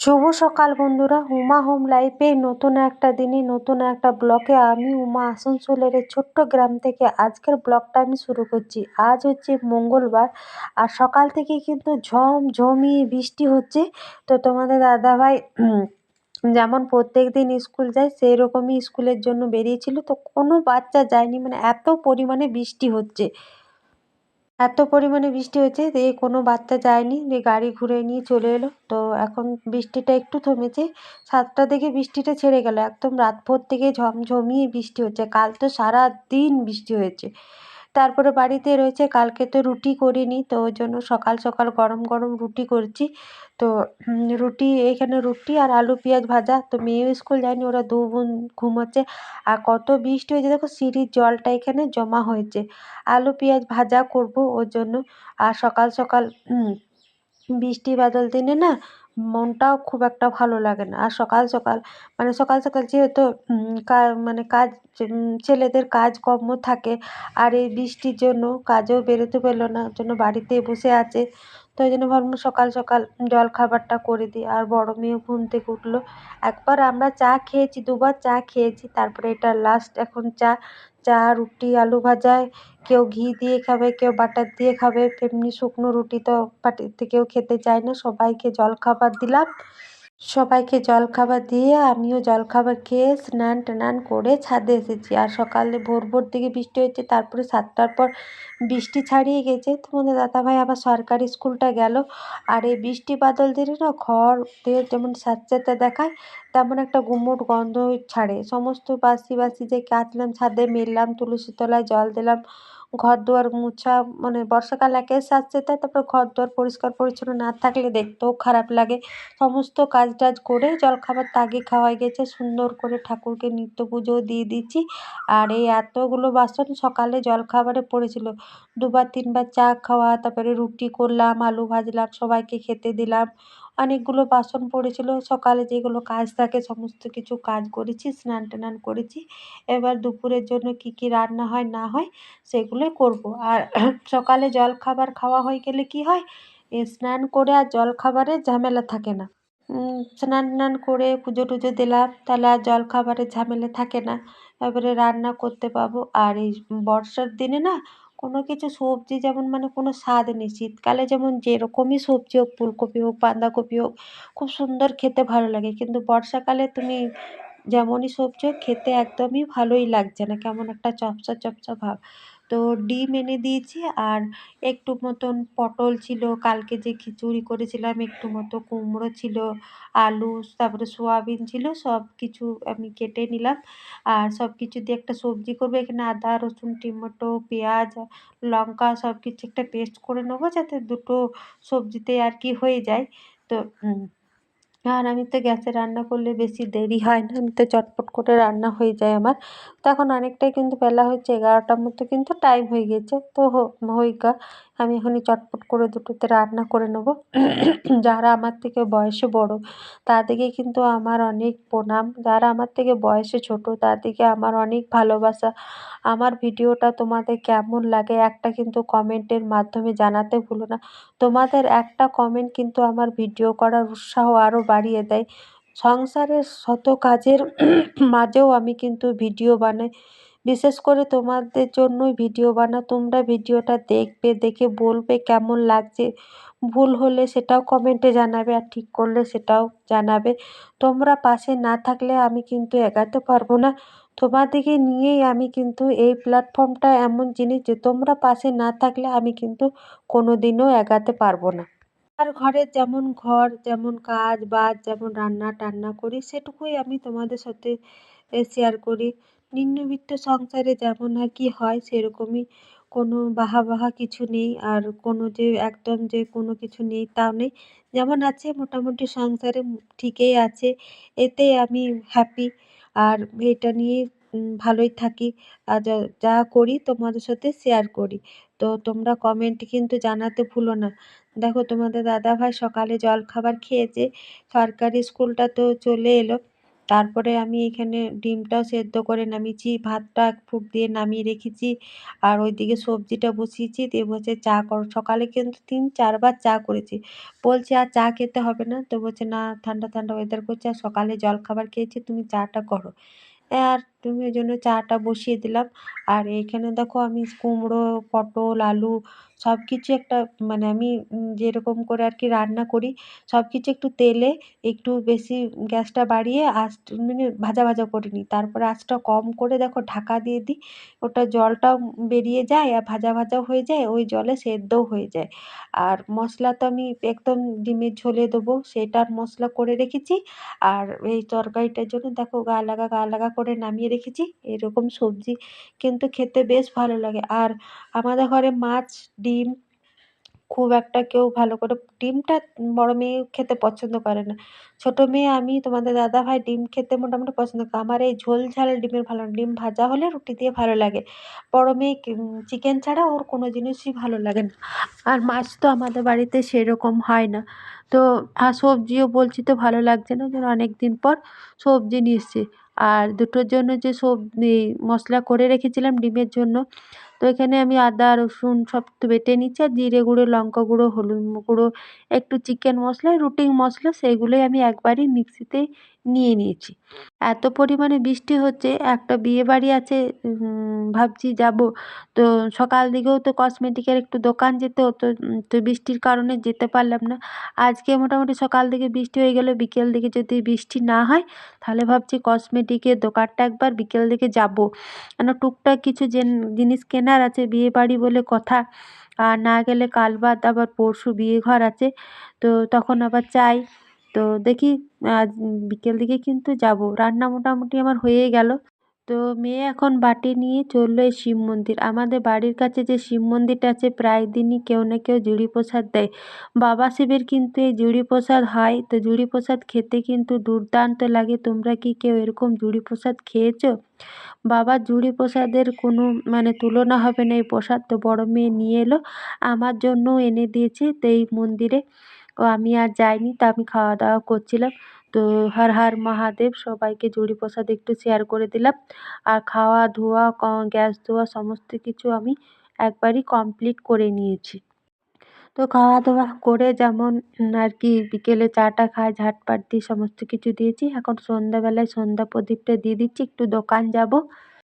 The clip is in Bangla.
শুভ সকাল বন্ধুরা। উমা হোম লাইফে নতুন একটা দিনে, নতুন একটা ব্লকে আমি উমা আসানসোলের ছোট্ট গ্রাম থেকে আজকের ব্লগটা আমি শুরু করছি। আজ হচ্ছে মঙ্গলবার আর সকাল থেকে কিন্তু ঝম ঝমিয়ে বৃষ্টি হচ্ছে। তো তোমাদের দাদাভাই যেমন প্রত্যেক দিন স্কুল যায় সেই রকমই স্কুলের জন্য বেরিয়েছিল। তো কোনো বাচ্চা যায়নি মানে এত পরিমাণে বৃষ্টি হচ্ছে। এত পরিমাণে বৃষ্টি হয়েছে যে কোনো বাচ্চা যায়নি, যে গাড়ি ঘুরে নিয়ে চলে এলো। তো এখন বৃষ্টিটা একটু থমেছে, সাতটা থেকে বৃষ্টিটা ছেড়ে গেল। একদম রাত ভোর থেকে ঝমঝমিয়ে বৃষ্টি হচ্ছে। কাল তো সারা দিন বৃষ্টি হয়েছে। তারপরে বাড়িতে রয়েছে, কালকে তো রুটি করিনি, তো ওই জন্য সকাল সকাল গরম গরম রুটি করছি। তো রুটি এইখানে রুটি আর আলু পেঁয়াজ ভাজা। তো মেয়েও স্কুল যায়নি, ওরা দু বোন ঘুমোচ্ছে। আর কত বৃষ্টি হয়েছে দেখো, সিঁড়ির জলটা এখানে জমা হয়েছে। আলু পেঁয়াজ ভাজা করব ওর জন্য। আর সকাল সকাল বৃষ্টি বাদল দিনে না মনটাও খুব একটা ভালো লাগে না। আর সকাল সকাল মানে সকাল সকাল যেহেতু মানে কাজ ছেলেদের কাজ কাজকর্ম থাকে, আর এই বৃষ্টির জন্য কাজেও বেরোতে পারল না জন্য বাড়িতে বসে আছে। তো ওই জন্য ভাবলাম সকাল সকাল জলখাবারটা করে দিই। আর বড় মেয়েও ঘুম থেকে উঠল। একবার আমরা চা খেয়েছি, দুবার চা খেয়েছি, তারপরে এটা লাস্ট এখন চা চা, রুটি, আলু ভাজায় কেউ ঘি দিয়ে খাবে, কেউ বাটার দিয়ে খাবে, তেমনি শুকনো রুটি তো পাটিতে কেউ খেতে চায় না, সবাইকে জল জলখাবার দিলাম। সবাইকে জলখাবার দিয়ে আমিও জলখাবার খেয়ে স্নান টান করে ছাদে এসেছি। আর সকালে ভোর ভোর দিকে বৃষ্টি হয়েছে, তারপরে সাতটার পর বৃষ্টি ছাড়িয়ে গেছে। তোমাদের দাদাভাই আবার সরকারি স্কুলটা গেল। আর এই বৃষ্টি বাদল দিলে না ঘর দিয়ে যেমন স্যাঁতস্যাঁতে দেখায়, তেমন একটা গুমোট গন্ধ ছাড়ে। সমস্ত বাসি বাসি যে কাচলাম ছাদে মেললাম তুলসী তলায় জল দিলাম ঘর দুয়ার মোছা মানে বর্ষাকাল একে স্যাঁতস্যাঁতে তারপর ঘর দুয়ার পরিষ্কার পরিচ্ছন্ন না থাকলে দেখতেও খারাপ লাগে। সমস্ত কাজ টাজ করে জলখাবার তাগে খাওয়া গেছে, সুন্দর করে ঠাকুরকে নিত্য পুজো দিয়ে দিচ্ছি। আর এই এতগুলো বাসন সকালে জলখাবারে পড়েছিল। দুবার তিনবার চা খাওয়া, তারপরে রুটি করলাম, আলু ভাজলাম, সবাইকে খেতে দিলাম। অনেকগুলো বাসন পড়েছিল। সকালে যেগুলো কাজ থাকে, সমস্ত কিছু কাজ করেছি, স্নান টান করেছি। এবার দুপুরের জন্য কি কি রান্না হয়, না হয় সেগুলোই করব। আর সকালে জলখাবার খাওয়া হয়ে গেলে কি হয়? স্নান করে আর জলখাবারের ঝামেলা থাকে না। স্নান টান করে পুজো টুজো দিলাম, তাহলে আর জলখাবারের ঝামেলা থাকে না। এবারে রান্না করতে পাবো। আর এই বর্ষার দিনে না কোনো কিছু সবজি যেমন মানে কোনো স্বাদ নেই। শীতকালে যেমন যেরকমই সবজি হোক, ফুলকপি হোক, বাঁধাকপি হোক, খুব সুন্দর খেতে ভালো লাগে। কিন্তু বর্ষাকালে তুমি যেমনই সবজি হোক, খেতে একদমই ভালোই লাগছে না। কেমন একটা চপচা চপচা ভাব। তো ডিম এনে দিয়েছি আর একটু মতন পটল ছিল, কালকে যে খিচুড়ি করেছিলাম একটু মতো কুমড়ো ছিল, আলু, তারপরে সোয়াবিন ছিল, সব কিছু আমি কেটে নিলাম। আর সব কিছু দিয়ে একটা সবজি করব, এখানে আদা, রসুন, টমেটো, পেঁয়াজ, লঙ্কা সব কিছু একটা পেস্ট করে নেব যাতে দুটো সবজিতে আর কি হয়ে যায়। তো আর আমি তো গ্যাসে রান্না করলে বেশি দেরি হয় না, আমি তো চটপট করে রান্না হয়ে যায় আমার। তো এখন অনেকটাই কিন্তু বেলা হচ্ছে এগারোটার মতো কিন্তু টাইম হয়ে গেছে। তো হইকা আমি এখনই চটপট করে দুটোতে রান্না করে নেব। যারা আমার থেকে বয়সে বড় তাদেরকে কিন্তু আমার অনেক প্রণাম। যারা আমার থেকে বয়সে ছোট তাদেরকে আমার অনেক ভালোবাসা। আমার ভিডিওটা তোমাদের কেমন লাগে একটা কিন্তু কমেন্টের মাধ্যমে জানাতে ভুলো না। তোমাদের একটা কমেন্ট কিন্তু আমার ভিডিও করার উৎসাহ আরও বাড়িয়ে দেয়। সংসারের শত কাজের মাঝেও আমি কিন্তু ভিডিও বানাই। বিশেষ করে তোমাদের জন্যই ভিডিও বানা তোমরা ভিডিওটা দেখবে, দেখে বলবে কেমন লাগছে। ভুল হলে সেটাও কমেন্টে জানাবে আর ঠিক করলে সেটাও জানাবে। তোমরা পাশে না থাকলে আমি কিন্তু এগাতে পারব না। তোমাদেরকে নিয়েই আমি কিন্তু এই প্ল্যাটফর্মটা এমন জিনিস যে তোমরা পাশে না থাকলে আমি কিন্তু কোনো দিনও এগাতে পারব না। আর ঘরের যেমন ঘর, যেমন কাজ, বাজ, যেমন রান্না টান্না করি, সেটুকুই আমি তোমাদের সাথে শেয়ার করি। নিম্নবিত্ত সংসারে যেমন আর কি হয়, সেরকমই কোনো বাহা বাহা কিছু নেই, আর কোনো যে, একদম যে কোনো কিছু নেই, তাও নেই। যেমন আছে, মোটামুটি সংসারে ঠিকই আছে, এতে আমি হ্যাপি আর এটা নিয়ে ভালোই থাকি। আর যা করি তোমাদের সাথে শেয়ার করি। তো তোমরা কমেন্ট কিন্তু জানাতে ভুলো না। দেখো তোমাদের দাদাভাই সকালে জলখাবার খেয়েছে, সরকারি স্কুলটা তো চলে এলো। তারপরে আমি এখানে ডিমটাও সেদ্ধ করে নামিয়েছি, ভাতটা এক ফুট দিয়ে নামিয়ে রেখেছি আর ওইদিকে সবজিটা বসিয়েছি। দিয়ে বলছে, চা করো। সকালে কিন্তু তিন চারবার চা করেছি। বলছে, আর চা খেতে হবে না? তো বলছে, না, ঠান্ডা ঠান্ডা ওয়েদার করছে। আর সকালে জলখাবার খেয়েছি, তুমি চাটা করো। আর তুমি ওই জন্য চাটা বসিয়ে দিলাম। আর এইখানে দেখো আমি কুমড়ো, পটল, আলু সব কিছু একটা মানে আমি যেরকম করে আর কি রান্না করি সব কিছু একটু তেলে একটু বেশি গ্যাসটা বাড়িয়ে আঁচ মানে ভাজা ভাজা করে নিই। তারপরে আঁচটা কম করে দেখো ঢাকা দিয়ে দিই, ওটা জলটাও বেরিয়ে যায় আর ভাজা ভাজাও হয়ে যায়, ওই জলে সেদ্ধও হয়ে যায়। আর মশলা তো আমি একদম ডিমের ঝোলে দেবো, সেটার মশলা করে রেখেছি। আর এই তরকারিটার জন্য দেখো গা লাগা গা লাগা করে নামিয়ে রেখেছি, এরকম সবজি কিন্তু খেতে বেশ ভালো লাগে। আর আমাদের ঘরে মাছ, ডিম খুব একটা কেউ ভালো করে ডিমটা বড় মেয়ে খেতে পছন্দ করে না। ছোটো মেয়ে আমি, তোমাদের দাদা ভাই ডিম খেতে মোটামুটি পছন্দ করে। আমার এই ঝোল ঝাল ডিমের ভালো ডিম ভাজা হলে রুটি দিয়ে ভালো লাগে। বড় মেয়ে চিকেন ছাড়া ওর কোনো জিনিসই ভালো লাগে না। আর মাছ তো আমাদের বাড়িতে সেরকম হয় না। তো, আর সবজিও বলছি তো ভালো লাগছে না। যেন অনেক দিন পর সবজি এসছে আর দুটোর জন্য যে সব মশলা করে রেখেছিলাম ডিমের জন্য, তো এখানে আমি আদা, রসুন সব বেটে নিচ্ছি আর জিরে গুঁড়ো, লঙ্কা গুঁড়ো, হলুদ গুঁড়ো, একটু চিকেন মশলা, রুটিং মশলা সেইগুলোই আমি একবারই মিক্সিতে নিয়ে নিয়েছি। এত পরিমাণে বৃষ্টি হচ্ছে, একটা বিয়ে বাড়ি আছে ভাবছি যাব। তো সকাল দিকেও তো কসমেটিকের একটু দোকান যেতে হতো তো বৃষ্টির কারণে যেতে পারলাম না। আজকে মোটামুটি সকাল দিকে বৃষ্টি হয়ে গেলে, বিকেল দিকে যদি বৃষ্টি না হয়, তাহলে ভাবছি কসমেটিকের দোকানটা একবার বিকেল দিকে যাব। কেন টুকটাক কিছু জিনিস কেনার আছে বিয়ে বাড়ি বলে কথা, আর না গেলে কাল বাদ আবার পরশু বিয়ে ঘর আছে, তো তখন আবার চাই। তো দেখি, আজ বিকেল দিকে কিন্তু যাব। রান্না মোটামুটি আমার হয়ে গেল। তো মেয়ে এখন বাটি নিয়ে চলল এই শিব মন্দির। আমাদের বাড়ির কাছে যে শিব মন্দিরটা আছে, প্রায় দিনই কেউ না কেউ জুড়ি প্রসাদ দেয়। বাবা শিবের কিন্তু এই জুড়ি প্রসাদ হয়। তো জুড়ি প্রসাদ খেতে কিন্তু দুর্দান্ত লাগে। তোমরা কি কেউ এরকম জুড়ি প্রসাদ খেয়েছো? বাবা জুড়ি প্রসাদের কোনো মানে তুলনা হবে না। এই প্রসাদ তো বড় মেয়ে নিয়ে এলো। আমার জন্যও এনে দিয়েছে। তো এই মন্দিরে ও আমি আর যাইনি, তা আমি খাওয়া দাওয়া করছিলাম। তো হর হর মহাদেব সবাইকে জুড়ি প্রসাদ একটু শেয়ার করে দিলাম। আর খাওয়া ধোয়া গ্যাস ধোয়া সমস্ত কিছু আমি একবারই কমপ্লিট করে নিয়েছি। তো খাওয়া দাওয়া করে যেমন আর কি বিকেলে চাটা খাই, ঝাটপাট দিয়ে সমস্ত কিছু দিয়েছি। এখন সন্ধ্যাবেলায় সন্ধ্যা প্রদীপটা দিয়ে দিচ্ছি, একটু দোকান যাব।